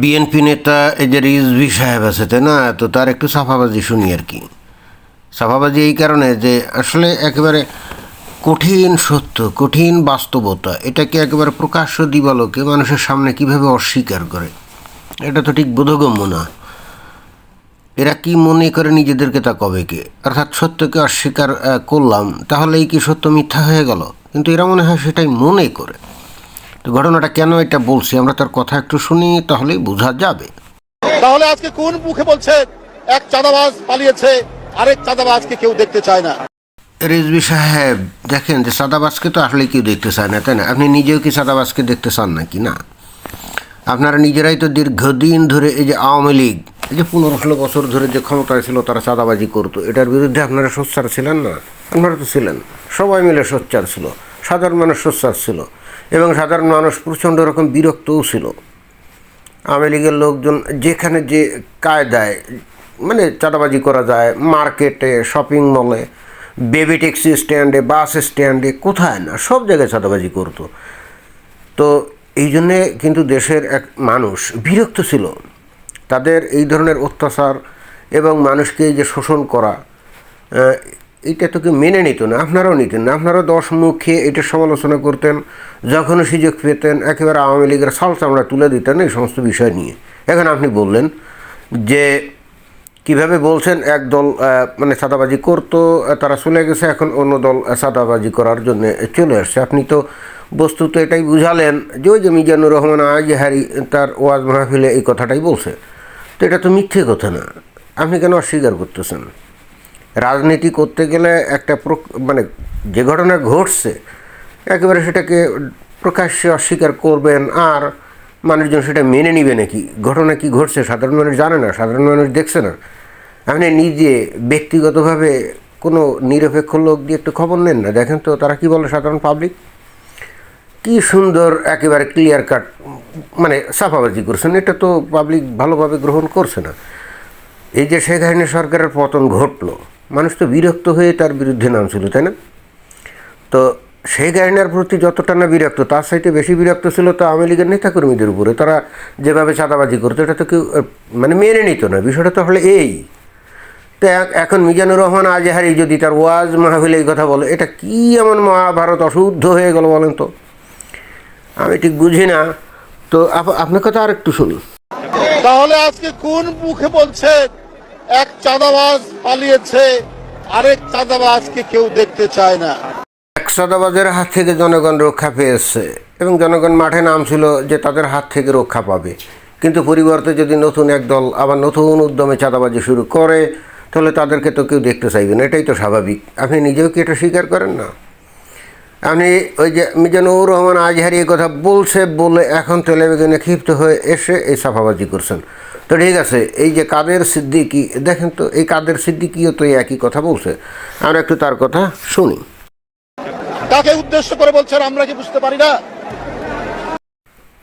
BNP নেতা এই যে রিজভি সাহেব আছে, তাই না? তো তার একটু সাফাবাজি শুনি আর কি। সাফাবাজি এই কারণে যে আসলে একেবারে কঠিন সত্য, কঠিন বাস্তবতা এটাকে একেবারে প্রকাশ্য দিবালোকে মানুষের সামনে কীভাবে অস্বীকার করে? এটা তো ঠিক বোধগম্য না। এরা কি মনে করে নিজেদেরকে তা কবে কে? অর্থাৎ সত্যকে অস্বীকার করলাম, তাহলেই কি সত্য মিথ্যা হয়ে গেল? কিন্তু এরা মনে হয় সেটাই মনে করে। তো ঘটনাটা কেন এটা বলছি আমরা তার কথা একটু শুনি তাহলেই বোঝা যাবে। তাহলে আজকে কোন মুখে বলছেন এক চাঁদাবাজ পালিয়েছে আরেক চাঁদাবাজকে কেউ দেখতে চায় না? রেজবি সাহেব দেখেন যে সাদাবাসকে তো আসলে কেউ দেখতে চায় না তাই না? আপনি নিজেও কি সাদাবাসকে দেখতে চান নাকি? না। আপনারা নিজেরাই তো দীর্ঘদিন ধরে এই যে আওয়ামী লীগ এই যে পনেরো ষোলো বছর ধরে যে ক্ষমতায় ছিল তারা চাঁদাবাজি করতো এটার বিরুদ্ধে আপনারা সোচ্চার ছিলেন না? আপনারা তো ছিলেন। সবাই মিলে সোচ্চার ছিল। সাধারণ মানুষ সোচ্চার ছিল। এবং সাধারণ মানুষ প্রচণ্ড রকম বিরক্তও ছিল। আওয়ামী লীগের লোকজন যেখানে যে কায়দায় মানে চাঁদাবাজি করা যায়, মার্কেটে শপিং মলে বেবি ট্যাক্সি স্ট্যান্ডে বাস স্ট্যান্ডে কোথায় না, সব জায়গায় চাঁদাবাজি করতো। তো এই জন্যে কিন্তু দেশের এক মানুষ বিরক্ত ছিল। তাদের এই ধরনের অত্যাচার এবং মানুষকে যে শোষণ করা এইটা তো কেউ মেনে নিত না আপনারাও নিতেন না আপনারাও দশ মুখে এটা সমালোচনা করতেন যখন সুযোগ পেতেন, একেবারে আওয়ামী লীগের সাল চামড়া তুলে দিতেন এই সমস্ত বিষয় নিয়ে। এখন আপনি বললেন যে কীভাবে বলছেন এক দল মানে সাদাবাজি করতো, তারা চলে গেছে, এখন অন্য দল সাদাবাজি করার জন্য চলে আসছে। আপনি তো বস্তুত এটাই বুঝালেন যে ওই যে মিজানুর রহমান আজহারি তার ওয়াজ মাহফিলে এই কথাটাই বলছে। তো এটা তো মিথ্যে কথা না। আপনি কেন অস্বীকার করতেছেন? রাজনীতি করতে গেলে একটা মানে যে ঘটনা ঘটছে, একেবারে সেটাকে প্রকাশ্যে অস্বীকার করবেন আর মানুষজন সেটা মেনে নিবে নাকি? ঘটনা কি ঘটছে? সাধারণ মানুষ জানে না, সাধারণ মানুষ দেখছে না। আপনি নিজে ব্যক্তিগতভাবে কোনো নিরপেক্ষ লোক দিয়ে একটু খবর নেন না? দেখেন তো তারা কি বলে সাধারণ পাবলিক কি সুন্দর একেবারে ক্লিয়ার কাট মানে সাফাবাজি করছেন। এটা তো পাবলিক ভালোভাবে গ্রহণ করছে না। এই যে হাসিনা সরকারের পতন ঘটলো মানুষ তো বিরক্ত হয়ে তার বিরুদ্ধে নামছিল, তাই না? তো সেই হাসিনার প্রতি যতটা না বিরক্ত, তার সাথে বেশি বিরক্ত ছিল তো আওয়ামী লীগের নেতাকর্মীদের উপরে। তারা যেভাবে চাঁদাবাজি করতো, এটা তো কেউ মানে মেনে নিত না। বিষয়টা তো হলে এই। তো এখন মিজানুর রহমান আজহারি যদি তার ওয়াজ মাহফিলে এই কথা বলে, এটা কি এমন মহাভারত অশুদ্ধ হয়ে গেল বলেন তো? আমি ঠিক বুঝি না। তো আপ- আপনার কথা আর একটু শুনি তাহলে আজকে কোন মুখে বলছেন? এক চাঁদাবাজ পালিয়েছে, আরেক চাঁদাবাজকে কেউ দেখতে চায় না। এক চাঁদাবাজের হাত থেকে জনগণ রক্ষা পেয়েছে এবং জনগণ মাঠে নামছিল যে তাদের হাত থেকে রক্ষা পাবে। কিন্তু পরিবর্তে যদি নতুন এক দল আবার নতুন উদ্যমে চাঁদাবাজি শুরু করে, তাহলে তাদেরকে তো কেউ দেখতে চাইবে না, এটাই তো স্বাভাবিক। আপনি নিজেও কি এটা স্বীকার করেন না? আপনি ওই যে মিজানুর রহমান আজহারি এই কথা বলছে বলে এখন টেলিভিশনে ক্ষিপ্ত হয়ে এসে এই সাফাবাজি করছেন। তো ঠিক আছে এই যে কাদের সিদ্দিকি দেখেন তো এই কাদের সিদ্দিকিও তো এই একই কথা বলছে। আমরা একটু তার কথা শুনি। কাকে উদ্দেশ্য করে বলছেন আমরা কি বুঝতে পারি না?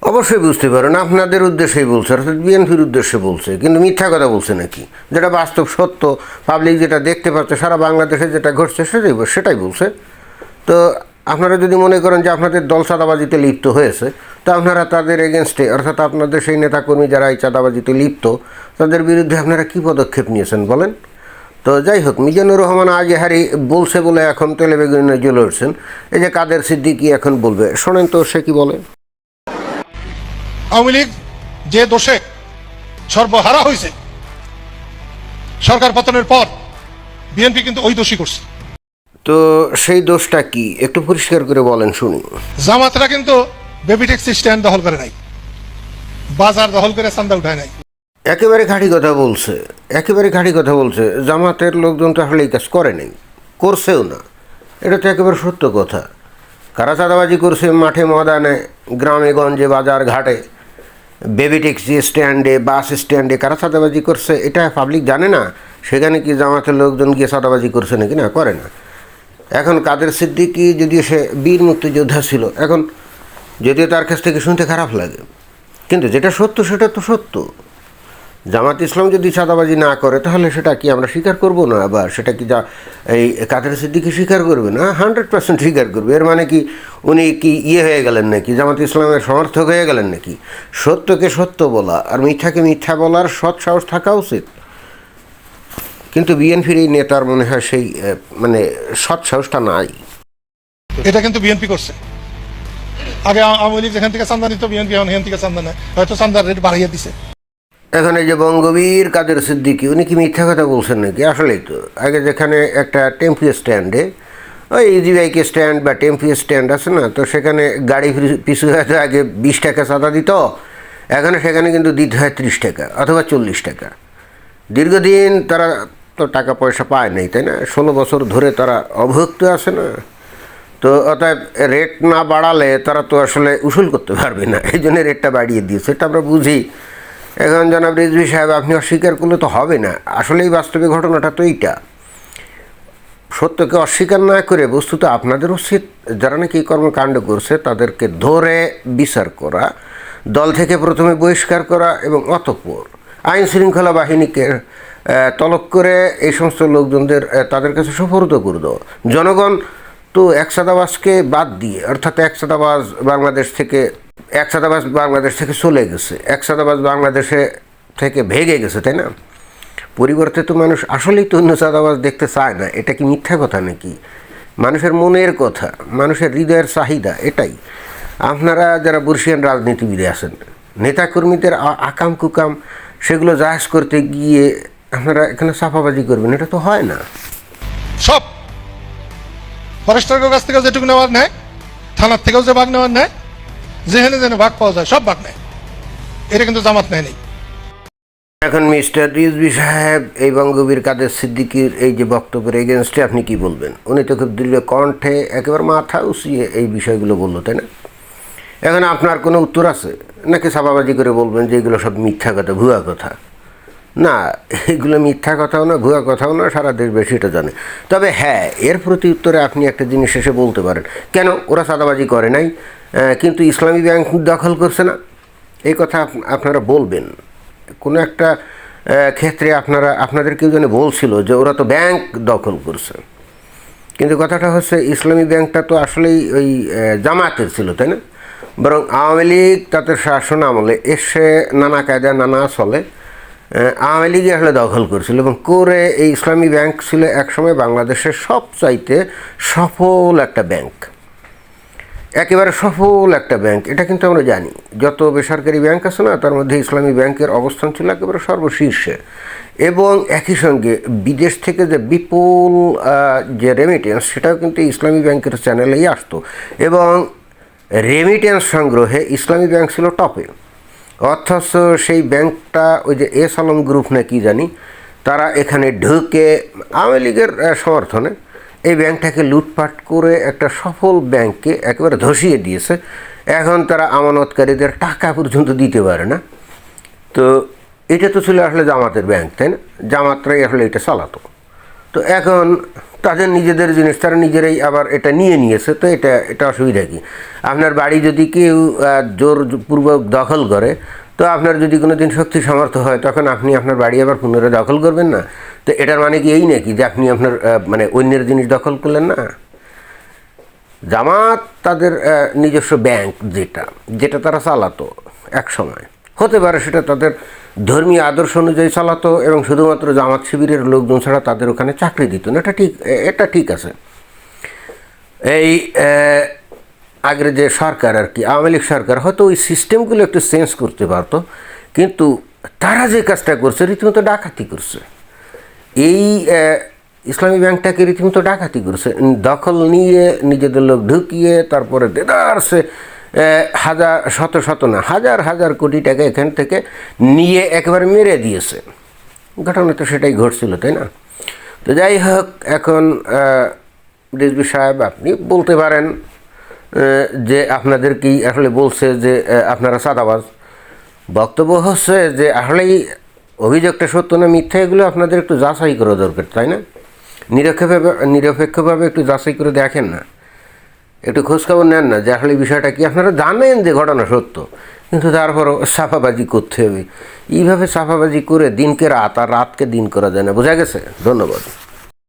অবশ্যই বুঝতে পারেন আপনাদের উদ্দেশ্যেই বলছে অর্থাৎ বিএনপির উদ্দেশ্যে বলছে কিন্তু মিথ্যা কথা বলছে নাকি? যেটা বাস্তব সত্য পাবলিক যেটা দেখতে পাচ্ছে সারা বাংলাদেশে যেটা ঘটছে সেটাই সেটাই বলছে। তো আপনারা যদি মনে করেন যে আপনাদের দল চাঁদাবাজিতে লিপ্ত হয়েছে, তো আপনারা তাদের এগেনস্টে অর্থাৎ আপনাদের সেই নেতাকর্মী যারা এই চাঁদাবাজিতে লিপ্ত, তাদের বিরুদ্ধে আপনারা কী পদক্ষেপ নিয়েছেন বলেন? তো যাই হোক, মিজানুর রহমান আজহারি বলছে বলে এখন টেলিভিশনে জ্বলে উঠছেন। এই যে কাদের সিদ্দিকি এখন বলবে, শোনেন তো সে কি বলে। আওয়ামী লীগ যে দোষে সর্বহারা হয়েছে, সরকার পতনের পর বিএনপি কিন্তু ওই দোষী করছে। তো সেই দোষটা কি? একটু পরিষ্কার করে বলেন শুনি জামাতরা কিন্তু বেবি ট্যাক্সি স্ট্যান্ড দখল করে নাই। বাজার দখল করে চান্দা উঠায় নাই। একেবারে খাঁটি কথা বলছে একেবারে খাঁটি কথা বলছে। জামাতের লোকজন তো আসলে এই কাজ করে নাই করছেও না। এটা তো একেবারে সত্য কথা। কারা চাঁদাবাজি করছে মাঠে ময়দানে গ্রামে গঞ্জে বাজার ঘাটে বেবি ট্যাক্সি স্ট্যান্ডে বাস স্ট্যান্ডে কারা চাঁদাবাজি করছে এটা পাবলিক জানে না। সেখানে কি জামাতের লোকজন গিয়ে চাঁদাবাজি করছে নাকি? না করে না। এখন কাদের সিদ্দিকি যদিও সে বীর মুক্তিযোদ্ধা ছিল, এখন যদিও তার কাছ থেকে শুনতে খারাপ লাগে, কিন্তু যেটা সত্য সেটা তো সত্য। জামাত ইসলাম যদি চাঁদাবাজি না করে, তাহলে সেটা কি আমরা স্বীকার করব না? বা সেটা কি যা এই কাদের সিদ্দিকি স্বীকার করবে না? হান্ড্রেড পার্সেন্ট স্বীকার করবে। এর মানে কি উনি কি ইয়ে হয়ে গেলেন নাকি? জামাত ইসলামের সমর্থক হয়ে গেলেন নাকি? সত্যকে সত্য বলা আর মিথ্যাকে মিথ্যা বলার সৎ সাহস থাকা উচিত। কিন্তু বিএনপির এই নেতার মনে হয় সেই মানে সৎ সাহসটা নাই। এটা কিন্তু বিএনপি করছে। আগে আওয়ামী লীগ যেখান থেকে চান্দা নিত বিএনপি এখন এখান থেকে চান্দা নেয়। হয়তো চান্দার রেট বাড়িয়ে দিছে। এখন এই যে বঙ্গবীর কাদের সিদ্দিকি উনি কি মিথ্যা কথা বলছেন নাকি? আসলেই তো। আগে যেখানে একটা টেম্পি স্ট্যান্ডে ওই ইজি বাইকের স্ট্যান্ড বা টেম্পি স্ট্যান্ড আছে না তো সেখানে গাড়ি পিছু হয়তো আগে বিশ টাকা চাঁদা দিত এখানে সেখানে কিন্তু দিতে হয় ত্রিশ টাকা অথবা চল্লিশ টাকা। দীর্ঘদিন তারা তো টাকা পয়সা পায় নাই, তাই না? ষোলো বছর ধরে তারা অভুক্ত আছে না? তো অতএব রেট না বাড়ালে তারা তো আসলে উসুল করতে পারবে না, এই জন্য রেটটা বাড়িয়ে দিয়েছে। এটা আমরা বুঝি। এখন জনাব রিজভি সাহেব, আপনি অস্বীকার করলে তো হবে না। আসলেই বাস্তবে ঘটনাটা তো এইটা। সত্যকে অস্বীকার না করে বস্তুত আপনাদের উচিত, যারা নাকি কর্মকাণ্ড করছে, তাদেরকে ধরে বিচার করা, দল থেকে প্রথমে বহিষ্কার করা এবং অতঃপর আইন শৃঙ্খলা বাহিনীকে তলব করে এই সমস্ত লোকজনদের তাদের কাছে সুপর্দ করে দেওয়া জনগণ তো এক একসাদাবাসকে বাদ দিয়ে, অর্থাৎ এক একসাদাবাস বাংলাদেশ থেকে, এক একসাদাবাস বাংলাদেশ থেকে চলে গেছে, এক একসাদাবাস বাংলাদেশে থেকে ভেগে গেছে, তাই না? পরিবর্তে তো মানুষ আসলেই তো অন্য চাঁদাবাজ দেখতে চায় না, এটা কি মিথ্যা কথা নাকি? মানুষের মনের কথা, মানুষের হৃদয়ের চাহিদা, এটাই। আপনারা যারা বর্ষিয়ান রাজনীতিবিদে আছেন, নেতাকর্মীদের আকাম কুকাম, সেগুলো জাহাজ করতে গিয়ে আপনারা এখানে সাফাবাজি করবেন এটা তো হয় না। সব। ফরেস্টারের কাছ থেকে যেটুকু নেওয়ার নেয় থানার থেকেও যে ভাগ নেওয়ার নেয় যেখানে যেন ভাগ পাওয়া যায় সব ভাগ নেয় এটা কিন্তু জামাত নেয়নি। এখন মিস্টার রিজবি সাহেব এই বঙ্গবীর কাদের সিদ্দিকির এই যে বক্তব্যের এগেনস্টে আপনি কি বলবেন? উনি তো খুব দৃঢ় কণ্ঠে একেবারে মাথা উঁচিয়ে এই বিষয়গুলো বলল তাই না? এখন আপনার কোনো উত্তর আছে? নাকি ছাপাবাজি করে বলবেন যে এগুলো সব মিথ্যা কথা ভুয়া কথা? না এগুলো মিথ্যা কথাও না ভুয়া কথাও না সারা দেশবাসী এটা জানে। তবে হ্যাঁ এর প্রতি উত্তরে আপনি একটা জিনিস এসে বলতে পারেন। কেন? ওরা সাদাবাজি করে নাই কিন্তু ইসলামী ব্যাংক দখল করছে না? এই কথা আপনারা বলবেন। কোনো একটা ক্ষেত্রে আপনারা আপনাদের কেউ যেন বলছিল যে ওরা তো ব্যাংক দখল করছে। কিন্তু কথাটা হচ্ছে ইসলামী ব্যাংকটা তো আসলেই ওই আহ, জামায়াতের ছিল তাই না? বরং আওয়ামী লীগ তাদের শাসন আমলে এসে নানা কায়দা নানা চলে। আওয়ামী লীগই আসলে দখল করেছিল এবং করে এই ইসলামী ব্যাংক ছিল একসময় বাংলাদেশের সবচাইতে সফল একটা ব্যাংক। একেবারে সফল একটা ব্যাংক, এটা কিন্তু আমরা জানি। যত বেসরকারি ব্যাংক আছে না, তার মধ্যে ইসলামী ব্যাংকের অবস্থান ছিল একেবারে সর্বশীর্ষে। এবং একই সঙ্গে বিদেশ থেকে যে বিপুল যে রেমিটেন্স সেটাও কিন্তু ইসলামী ব্যাংকের চ্যানেলেই আসতো। এবং রেমিটেন্স সংগ্রহে ইসলামী ব্যাংক ছিল টপে অথচ সেই ব্যাংকটা ওই যে এস আলম গ্রুপ না কি জানি, তারা এখানে ঢুকে আওয়ামী লীগের সমর্থনে এই ব্যাংকটাকে লুটপাট করে একটা সফল ব্যাংককে একেবারে ধসিয়ে দিয়েছে। এখন তারা আমানতকারীদের টাকা পর্যন্ত দিতে পারে না। তো এটা তো ছিল আসলে জামাতের ব্যাংক, তাই না? জামাতরাই আসলে এটা চালাতো। তো এখন তাদের নিজেদের জিনিস, তারা নিজেরাই আবার এটা নিয়ে নিয়েছে, তো এটা এটা অসুবিধা কি? আপনার বাড়ি যদি কেউ জোরপূর্বক দখল করে, তো আপনার যদি কোনো দিন শক্তি সামর্থ্য হয়, তখন আপনি আপনার বাড়ি আবার পুনরায় দখল করবেন না? তো এটার মানে কি এই নাকি যে আপনি আপনার মানে অন্যের জিনিস দখল করলেন না? জামাত তাদের নিজস্ব ব্যাংক যেটা যেটা তারা চালাতো এক সময়। হতে পারে সেটা তাদের ধর্মীয় আদর্শ অনুযায়ী চালাতো এবং শুধুমাত্র জামাত শিবিরের লোকজন ছাড়া তাদের ওখানে চাকরি দিত না। এটা ঠিক এটা ঠিক আছে। এই আগের যে সরকার আর কি আওয়ামী লীগ সরকার হয়তো ওই সিস্টেমগুলো একটু চেঞ্জ করতে পারতো কিন্তু তারা যে কাজটা করছে রীতিমতো ডাকাতি করছে। এই ইসলামী ব্যাংকটাকে রীতিমতো ডাকাতি করছে। দখল নিয়ে নিজেদের লোক ঢুকিয়ে তারপরে দেদারসে আহ, হাজার, শত শত না, হাজার হাজার কোটি টাকা এখান থেকে নিয়ে একেবারে মেরে দিয়েছে। ঘটনা তো সেটাই ঘটছিল, তাই না? তো যাই হোক, এখন রিজভি সাহেব, আপনি বলতে পারেন যে আপনাদের কি আসলে বলছে যে আপনারা সাদাবাজ বক্তব্য হচ্ছে যে, আসলেই অভিযোগটা সত্য না মিথ্যা, এগুলো আপনাদের একটু যাচাই করা দরকার, তাই না? নিরপেক্ষভাবে নিরপেক্ষভাবে একটু যাচাই করে দেখেন না। একটু খোঁজখবর নেন না, যে আসলে বিষয়টা কি? আপনারা জানেন যে ঘটনা সত্য, কিন্তু তারপরও সাফাবাজি করতে হবে। এইভাবে সাফাবাজি করে দিনকে রাত আর রাতকে দিন করা যায় না। বোঝা গেছে? ধন্যবাদ।